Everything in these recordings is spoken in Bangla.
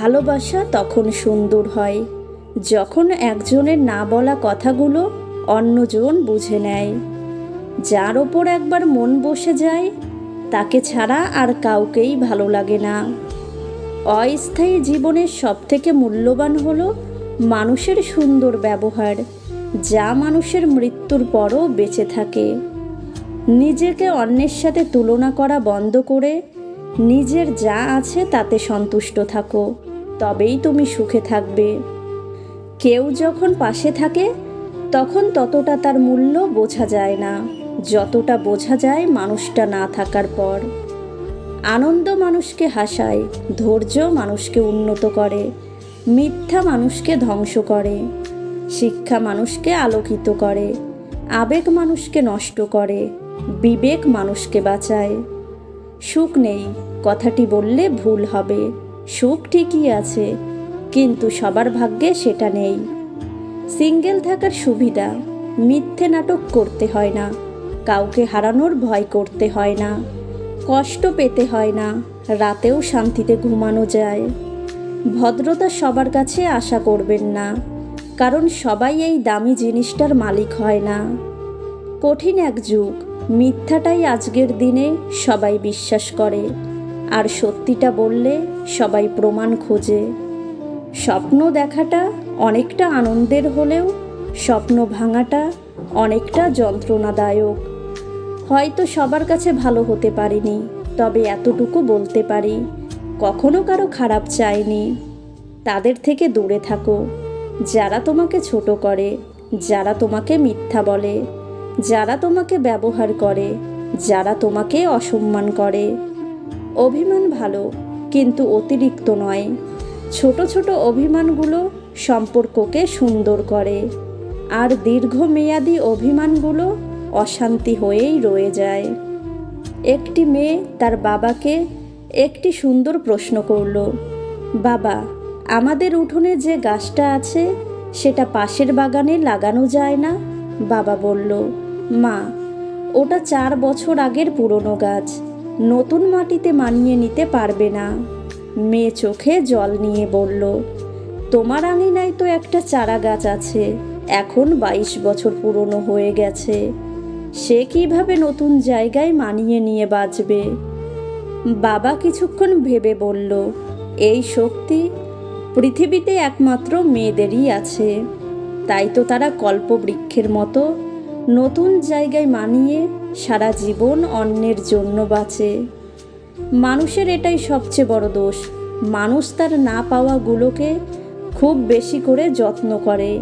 ভালোবাসা তখন সুন্দর হয়। যখন একজনের না বলা কথাগুলো অন্যজন বুঝে নেয়। যার ওপর একবার মন বসে যায়, তাকে ছাড়া আর কাউকেই ভালো লাগে না। অস্থায়ী জীবনের সবথেকে মূল্যবান হলো মানুষের সুন্দর ব্যবহার, যা মানুষের মৃত্যুর পরও বেঁচে থাকে। নিজেকে অন্যের সাথে তুলনা করা বন্ধ করে, নিজের যা আছে তাতে সন্তুষ্ট থাকো। তবেই তুমি সুখে থাকবে। কেউ যখন পাশে থাকে, তখন ততটা তার মূল্য বোঝা যায় না। যতটা বোঝা যায় মানুষটা না থাকার পর। আনন্দ মানুষকে হাসায়, ধৈর্য মানুষকে উন্নত করে, মিথ্যা মানুষকে ধ্বংস করে, শিক্ষা মানুষকে আলোকিত করে, আবেগ মানুষকে নষ্ট করে, বিবেক মানুষকে বাঁচায়। সুখ নেই, কথাটি বললে ভুল হবে। সুখ ঠিকই আছে, কিন্তু সবার ভাগ্যে সেটা নেই। সিঙ্গেল থাকার সুবিধা, মিথ্যে নাটক করতে হয় না, কাউকে হারানোর ভয় করতে হয় না, কষ্ট পেতে হয় না, রাতেও শান্তিতে ঘুমানো যায়। ভদ্রতা সবার কাছে আশা করবেন না, কারণ সবাই এই দামি জিনিসটার মালিক হয় না। কঠিন এক যুগ, মিথ্যাটাই আজকের দিনে সবাই বিশ্বাস করে। আর সত্যিটা বললে সবাই প্রমাণ খোঁজে। স্বপ্ন দেখাটা অনেকটা আনন্দের হলেও, স্বপ্ন ভাঙাটা অনেকটা যন্ত্রণাদায়ক। হয়তো সবার কাছে ভালো হতে পারিনি, তবে এতটুকু বলতে পারি, কখনো কারও খারাপ চাইনি তাদের থেকে দূরে থাকো, যারা তোমাকে ছোট করে, যারা তোমাকে মিথ্যা বলে, যারা তোমাকে ব্যবহার করে, যারা তোমাকে অসম্মান করে। অভিমান ভালো, কিন্তু অতিরিক্ত নয়। ছোট ছোট অভিমানগুলো সম্পর্ককে সুন্দর করে। আর দীর্ঘমেয়াদী অভিমানগুলো অশান্তি হয়েই রয়ে যায়। একটি মেয়ে তার বাবাকে একটি সুন্দর প্রশ্ন করল, বাবা, আমাদের উঠোনে যে গাছটা আছে, সেটা পাশের বাগানে লাগানো যায় না? বাবা বলল, মা, ওটা চার বছর আগের পুরনো গাছ। নতুন মাটিতে মানিয়ে নিতে পারবে না। মেয়ে চোখে জল নিয়ে বলল, তোমার আঙিনায় তো একটা চারা গাছ আছে, এখন বাইশ বছর পুরনো হয়ে গেছে। সে কীভাবে নতুন জায়গায় মানিয়ে নিয়ে বাঁচবে? বাবা কিছুক্ষণ ভেবে বলল, এই শক্তি পৃথিবীতে একমাত্র মেয়েদেরই আছে। তাই তো তারা কল্পবৃক্ষের মতো নতুন জায়গায় মানিয়ে সারা জীবন অন্যের জন্য বাঁচে। মানুষের এটাই সবচেয়ে বড় দোষ। মানুষ তার না পাওয়াগুলোকে খুব বেশি করে যত্ন করে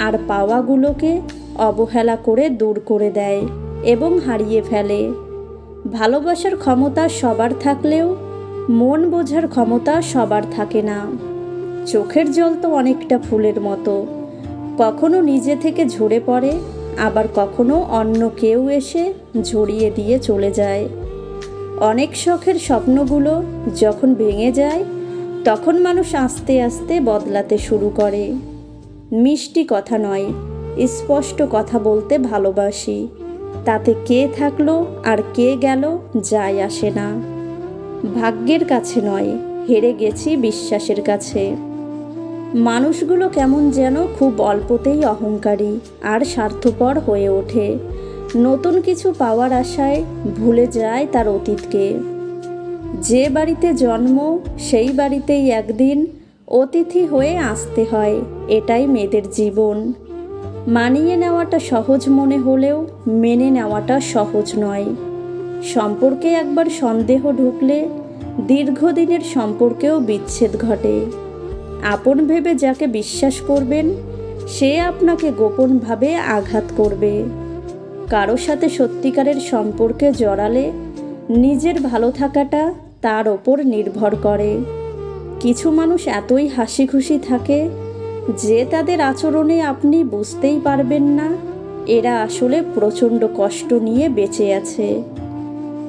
আর পাওয়াগুলোকে অবহেলা করে দূর করে দেয় এবং হারিয়ে ফেলে। ভালোবাসার ক্ষমতা সবার থাকলেও মন বোঝার ক্ষমতা সবার থাকে না। চোখের জল তো অনেকটা ফুলের মতো। কখনো নিজে থেকে ঝরে পড়ে আবার কখনো অন্য কেউ এসে ঝরিয়ে দিয়ে চলে যায়। অনেক শখের স্বপ্নগুলো যখন ভেঙে যায়, তখন মানুষ আস্তে আস্তে বদলাতে শুরু করে। মিষ্টি কথা নয়, স্পষ্ট কথা বলতে ভালোবাসি। তাতে কে থাকল আর কে গেল যায় আসে না। ভাগ্যের কাছে নয়, হেরে গেছি বিশ্বাসের কাছে। মানুষগুলো কেমন যেন খুব অল্পতেই অহংকারী আর স্বার্থপর হয়ে ওঠে। নতুন কিছু পাওয়ার আশায় ভুলে যায় তার অতীতকে। যে বাড়িতে জন্ম, সেই বাড়িতেই একদিন অতিথি হয়ে আসতে হয়, এটাই মেয়েদের জীবন। মানিয়ে নেওয়াটা সহজ মনে হলেও মেনে নেওয়াটা সহজ নয়। সম্পর্কে একবার সন্দেহ ঢুকলে দীর্ঘদিনের সম্পর্কেও বিচ্ছেদ ঘটে। আপন ভেবে যাকে বিশ্বাস করবেন, সে আপনাকে গোপনভাবে আঘাত করবে। কারও সাথে সত্যিকারের সম্পর্কে জড়ালে নিজের ভালো থাকাটা তার ওপর নির্ভর করে। কিছু মানুষ এতই হাসি খুশি থাকে যে তাদের আচরণে আপনি বুঝতেই পারবেন না, এরা আসলে প্রচণ্ড কষ্ট নিয়ে বেঁচে আছে।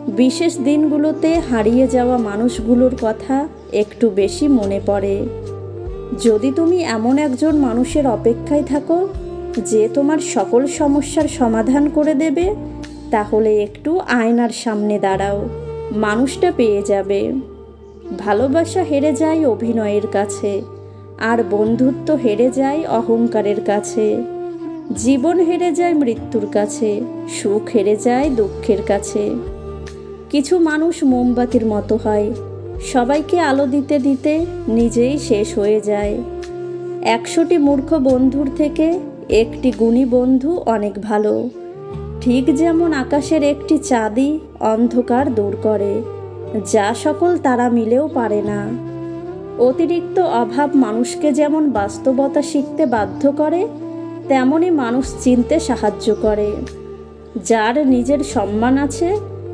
বিশেষ দিনগুলোতে হারিয়ে যাওয়া মানুষগুলোর কথা একটু বেশি মনে পড়ে। যদি তুমি এমন একজন মানুষের অপেক্ষায় থাকো যে তোমার সকল সমস্যার সমাধান করে দেবে, তাহলে একটু আয়নার সামনে দাঁড়াও। মানুষটা পেয়ে যাবে। ভালোবাসা হেরে যায় অভিনয়ের কাছে, আর বন্ধুত্ব হেরে যায় অহংকারের কাছে। জীবন হেরে যায় মৃত্যুর কাছে, সুখ হেরে যায় দুঃখের কাছে। কিছু মানুষ মোমবাতির মতো হয় সবাইকে আলো দিতে দিতে নিজেই শেষ হয়ে যায়। একশোটি মূর্খ বন্ধুর থেকে একটি গুণী বন্ধু অনেক ভালো। ঠিক যেমন আকাশের একটি চাঁদি অন্ধকার দূর করে, যা সকল তারা মিলেও পারে না। অতিরিক্ত অভাব মানুষকে যেমন বাস্তবতা শিখতে বাধ্য করে তেমনই মানুষ চিনতে সাহায্য করে। যার নিজের সম্মান আছে,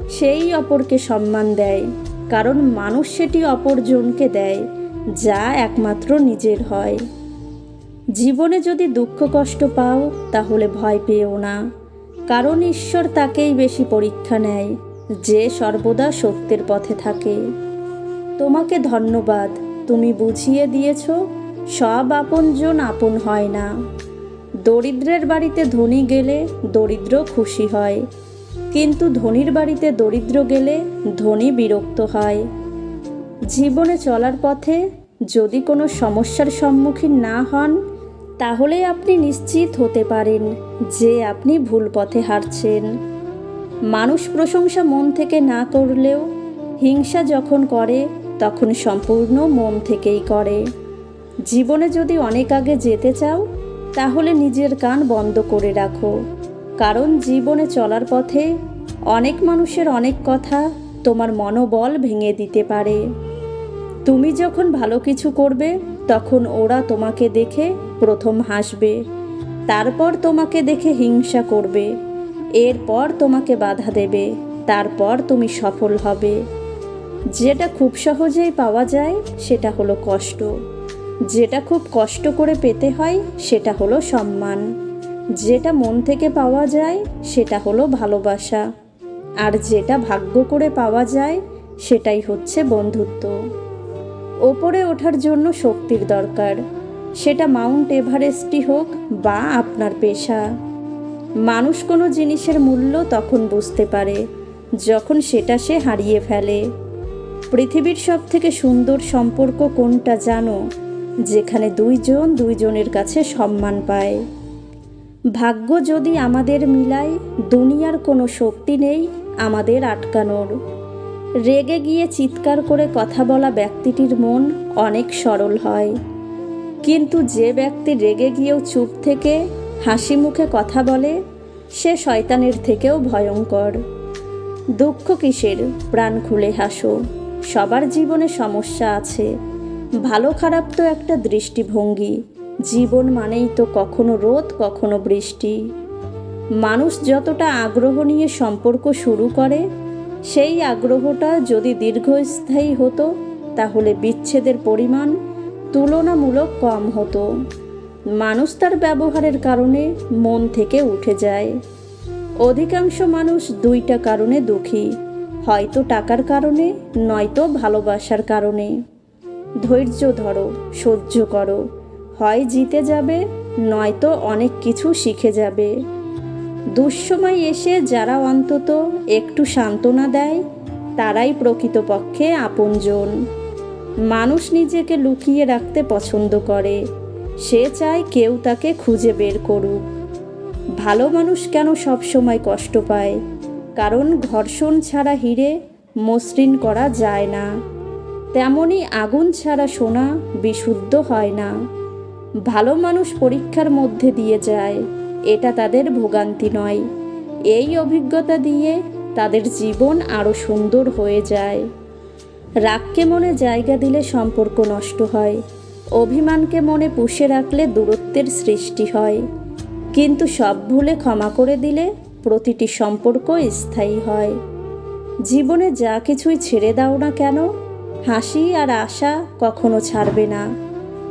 সেই অপরকে সম্মান দেয়। কারণ মানুষ সেটি অপরজনকে দেয়, যা একমাত্র নিজের হয়। জীবনে যদি দুঃখ কষ্ট পাও, তাহলে ভয় পেও না, কারণ ঈশ্বর তাকেই বেশি পরীক্ষা নেয়, যে সর্বদা সত্যের পথে থাকে। তোমাকে ধন্যবাদ, তুমি বুঝিয়ে দিয়েছ, সব আপনজন আপন হয় না। দরিদ্রের বাড়িতে ধনী গেলে দরিদ্র খুশি হয় কিন্তু ধনীর বাড়িতে দরিদ্র গেলে ধনী বিরক্ত হয়। জীবনে চলার পথে যদি কোনো সমস্যার সম্মুখীন না হন, তাহলে আপনি নিশ্চিত হতে পারেন যে আপনি ভুল পথে হাঁটছেন। মানুষ প্রশংসা মন থেকে না করলেও হিংসা যখন করে, তখন সম্পূর্ণ মন থেকেই করে। জীবনে যদি অনেক আগে যেতে চাও, তাহলে নিজের কান বন্ধ করে রাখো। কারণ জীবনে চলার পথে অনেক মানুষের অনেক কথা তোমার মনোবল ভেঙে দিতে পারে। তুমি যখন ভালো কিছু করবে, তখন ওরা তোমাকে দেখে প্রথম হাসবে, তারপর তোমাকে দেখে হিংসা করবে, এরপর তোমাকে বাধা দেবে, তারপর তুমি সফল হবে। যেটা খুব সহজেই পাওয়া যায়, সেটা হলো কষ্ট। যেটা খুব কষ্ট করে পেতে হয়, সেটা হলো সম্মান। যেটা মন থেকে পাওয়া যায়, সেটা হলো ভালোবাসা। আর যেটা ভাগ্য করে পাওয়া যায়, সেটাই হচ্ছে বন্ধুত্ব। ওপরে ওঠার জন্য শক্তির দরকার। সেটা মাউন্ট এভারেস্টই হোক বা আপনার পেশা। মানুষ কোনো জিনিসের মূল্য তখন বুঝতে পারে, যখন সেটা সে হারিয়ে ফেলে। পৃথিবীর সব থেকে সুন্দর সম্পর্ক কোনটা জানো? যেখানে দুইজন দুইজনের কাছে সম্মান পায়। ভাগ্য যদি আমাদের মিলায়, দুনিয়ার কোনো শক্তি নেই আমাদের আটকানোর। রেগে গিয়ে চিৎকার করে কথা বলা ব্যক্তিটির মন অনেক সরল হয়। কিন্তু যে ব্যক্তি রেগে গিয়েও চুপ থেকে হাসি মুখে কথা বলে, সে শয়তানের থেকেও ভয়ঙ্কর। দুঃখ কিসের? প্রাণ খুলে হাসো। সবার জীবনে সমস্যা আছে। ভালো খারাপ তো একটা দৃষ্টিভঙ্গি। জীবন মানেই তো কখনো রোদ, কখনো বৃষ্টি। মানুষ যতটা আগ্রহ নিয়ে সম্পর্ক শুরু করে, সেই আগ্রহটা যদি দীর্ঘস্থায়ী হতো, তাহলে বিচ্ছেদের পরিমাণ তুলনামূলক কম হতো। মানুষ তার ব্যবহারের কারণে মন থেকে উঠে যায়। অধিকাংশ মানুষ দুইটা কারণে দুঃখী, হয়তো টাকার কারণে, নয়তো ভালোবাসার কারণে। ধৈর্য ধরো, সহ্য করো। হয় জিতে যাবে, নয়তো অনেক কিছু শিখে যাবে। দুঃসময় এসে যারা অন্তত একটু সান্ত্বনা দেয়, তারাই প্রকৃতপক্ষে আপনজন। মানুষ নিজেকে লুকিয়ে রাখতে পছন্দ করে। সে চায় কেউ তাকে খুঁজে বের করুক। ভালো মানুষ কেন সব সময় কষ্ট পায়? কারণ ঘর্ষণ ছাড়া হিরে মসৃণ করা যায় না। তেমনি আগুন ছাড়া সোনা বিশুদ্ধ হয় না। ভালো মানুষ পরীক্ষার মধ্যে দিয়ে যায়। এটা তাদের ভোগান্তি নয়। এই অভিজ্ঞতা দিয়ে তাদের জীবন আরও সুন্দর হয়ে যায়। রাগকে মনে জায়গা দিলে সম্পর্ক নষ্ট হয়। অভিমানকে মনে পুষে রাখলে দূরত্বের সৃষ্টি হয়। কিন্তু সব ভুলে ক্ষমা করে দিলে প্রতিটি সম্পর্ক স্থায়ী হয়। জীবনে যা কিছুই ছেড়ে দাও না কেন, হাসি আর আশা কখনো ছাড়বে না।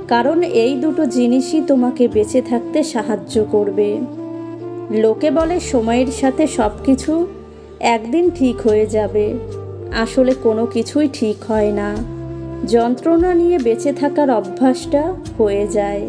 কারণ এই দুটো জিনিসই তোমাকে বেঁচে থাকতে সাহায্য করবে। লোকে বলে সময়ের সাথে সব কিছু একদিন ঠিক হয়ে যাবে। আসলে কোনো কিছুই ঠিক হয় না। যন্ত্রণা নিয়ে বেঁচে থাকার অভ্যাসটা হয়ে যায়।